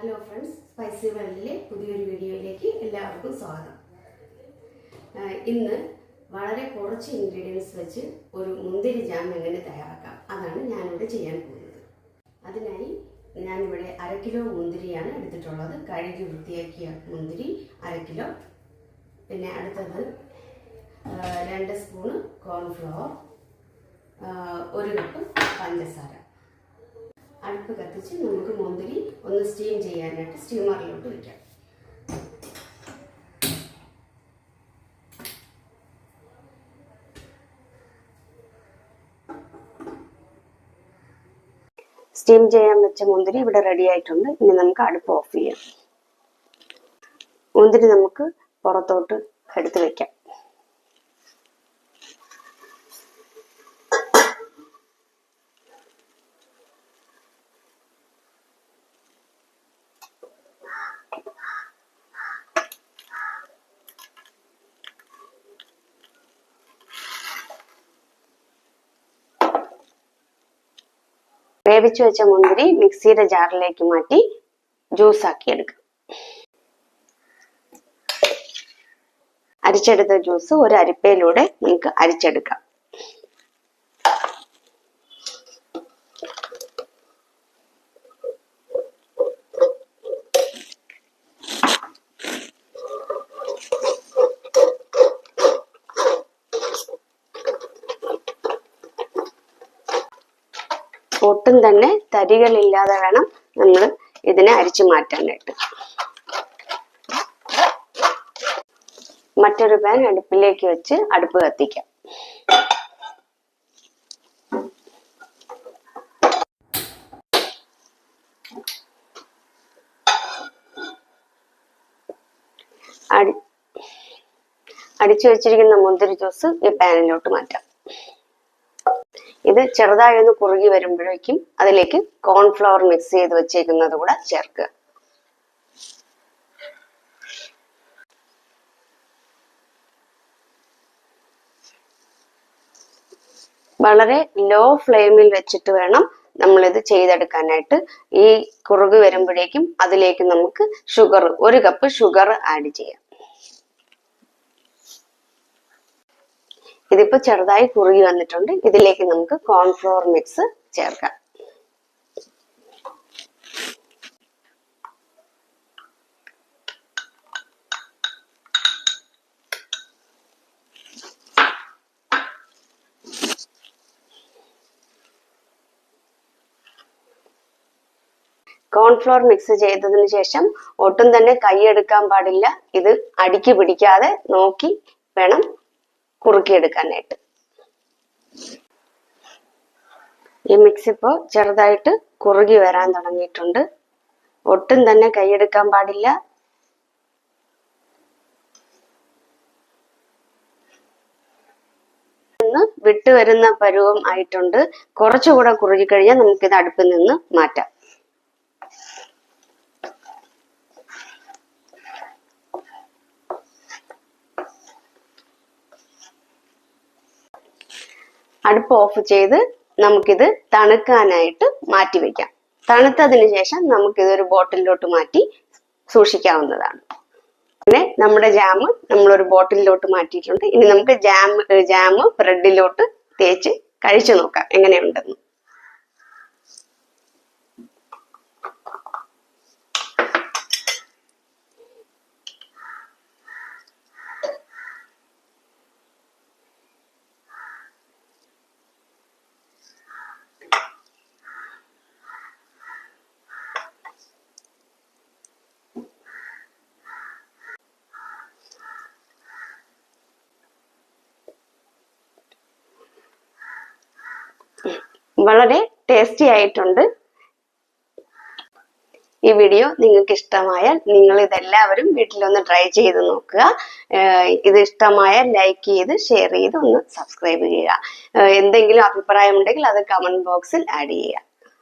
Hello friends spicy വേൾഡിലെ പുതിയൊരു വീഡിയോയിലേക്ക് എല്ലാവർക്കും സ്വാഗതം. ഇന്ന് വളരെ കുറച്ച് ഇൻഗ്രീഡിയൻസ് വെച്ച് ഒരു മുന്തിരി ജാം എങ്ങനെ തയ്യാറാക്കാം അതാണ് ഞാനിവിടെ ചെയ്യാൻ പോകുന്നത്. അതിനായി ഞാനിവിടെ അര കിലോ മുന്തിരിയാണ് എടുത്തിട്ടുള്ളത്. കഴുകി വൃത്തിയാക്കിയ മുന്തിരി അര കിലോ. പിന്നെ അടുത്തത് രണ്ട് സ്പൂണ് കോൺഫ്ലവർ ഒരു കപ്പ് പഞ്ചസാര. അടുപ്പ് കത്തിച്ച് നമുക്ക് മുന്തിരി ഒന്ന് സ്റ്റീം ചെയ്യാനായിട്ട് സ്റ്റീമറിലോട്ട് വയ്ക്കാം സ്റ്റീം ചെയ്യാൻ വെച്ച മുന്തിരി ഇവിടെ റെഡി ആയിട്ടുണ്ട്. ഇനി നമുക്ക് അടുപ്പ് ഓഫ് ചെയ്യാം. മുന്തിരി നമുക്ക് പുറത്തോട്ട് എടുത്ത് വെക്കാം. വേവിച്ചു വെച്ച മുന്തിരി മിക്സിയുടെ ജാറിലേക്ക് മാറ്റി ജ്യൂസ് ആക്കി എടുക്കാം. അരിച്ചെടുത്ത ജ്യൂസ് ഒരു അരിപ്പയിലൂടെ നമുക്ക് അരിച്ചെടുക്കാം. ഒട്ടും തന്നെ തരികളില്ലാതെ വേണം നമ്മൾ ഇതിനെ അരിച്ചു മാറ്റാനായിട്ട് മറ്റൊരു പാൻ അടുപ്പിലേക്ക് വെച്ച് അടുപ്പ് കത്തിക്കാം. അടി അടിച്ചു വെച്ചിരിക്കുന്ന മുന്തിരി ജ്യൂസ് ഈ പാനിലോട്ട് മാറ്റാം. ഇത് ചെറുതായി ഒന്ന് കുറുകി വരുമ്പോഴേക്കും അതിലേക്ക് കോൺഫ്ലവർ മിക്സ് ചെയ്ത് വെച്ചേക്കുന്നത് കൂടെ ചേർക്കുക. വളരെ ലോ ഫ്ലെയിമിൽ വെച്ചിട്ട് വേണം നമ്മൾ ഇത് ചെയ്തെടുക്കാനായിട്ട്. ഈ കുറുകി വരുമ്പോഴേക്കും അതിലേക്ക് നമുക്ക് ഷുഗർ ഒരു കപ്പ് ഷുഗർ ആഡ് ചെയ്യാം. ഇതിപ്പോ ചെറുതായി കുറുകി വന്നിട്ടുണ്ട്. ഇതിലേക്ക് നമുക്ക് കോൺഫ്ലോർ മിക്സ് ചേർക്കാം. കോൺഫ്ലോർ മിക്സ് ചെയ്തതിന് ശേഷം ഒട്ടും തന്നെ കൈയെടുക്കാൻ പാടില്ല. ഇത് അടിക്ക് പിടിക്കാതെ നോക്കി വേണം കുറുക്കിയെടുക്കാനായിട്ട്. ഈ മിക്സ് ഇപ്പോൾ ചെറുതായിട്ട് കുറുകി വരാൻ തുടങ്ങിയിട്ടുണ്ട്. ഒട്ടും തന്നെ കൈയെടുക്കാൻ പാടില്ല. വിട്ടുവരുന്ന വിട്ടു വരുന്ന പരുവം ആയിട്ടുണ്ട്. കുറച്ചുകൂടെ കുറുകി കഴിഞ്ഞാൽ നമുക്കിത് അടുപ്പിൽ നിന്ന് മാറ്റാം. അടുപ്പ് ഓഫ് ചെയ്ത് നമുക്കിത് തണുക്കാനായിട്ട് മാറ്റി വെക്കാം. തണുത്തതിന് ശേഷം നമുക്കിത് ഒരു ബോട്ടിലോട്ട് മാറ്റി സൂക്ഷിക്കാവുന്നതാണ്. പിന്നെ നമ്മുടെ ജാം നമ്മളൊരു ബോട്ടിലോട്ട് മാറ്റിയിട്ടുണ്ട്. ഇനി നമുക്ക് ജാം ജാം ബ്രെഡിലോട്ട് തേച്ച് കഴിച്ചു നോക്കാം. എങ്ങനെയുണ്ടെന്ന്. വളരെ ടേസ്റ്റി ആയിട്ടുണ്ട്. ഈ വീഡിയോ നിങ്ങൾക്ക് ഇഷ്ടമായാൽ നിങ്ങൾ ഇതെല്ലാവരും വീട്ടിലൊന്ന് ട്രൈ ചെയ്ത് നോക്കുക. ഇത് ഇഷ്ടമായാൽ ലൈക്ക് ചെയ്ത് ഷെയർ ചെയ്ത് ഒന്ന് സബ്സ്ക്രൈബ് ചെയ്യുക. എന്തെങ്കിലും അഭിപ്രായം ഉണ്ടെങ്കിൽ അത് കമന്റ് ബോക്സിൽ ആഡ് ചെയ്യുക.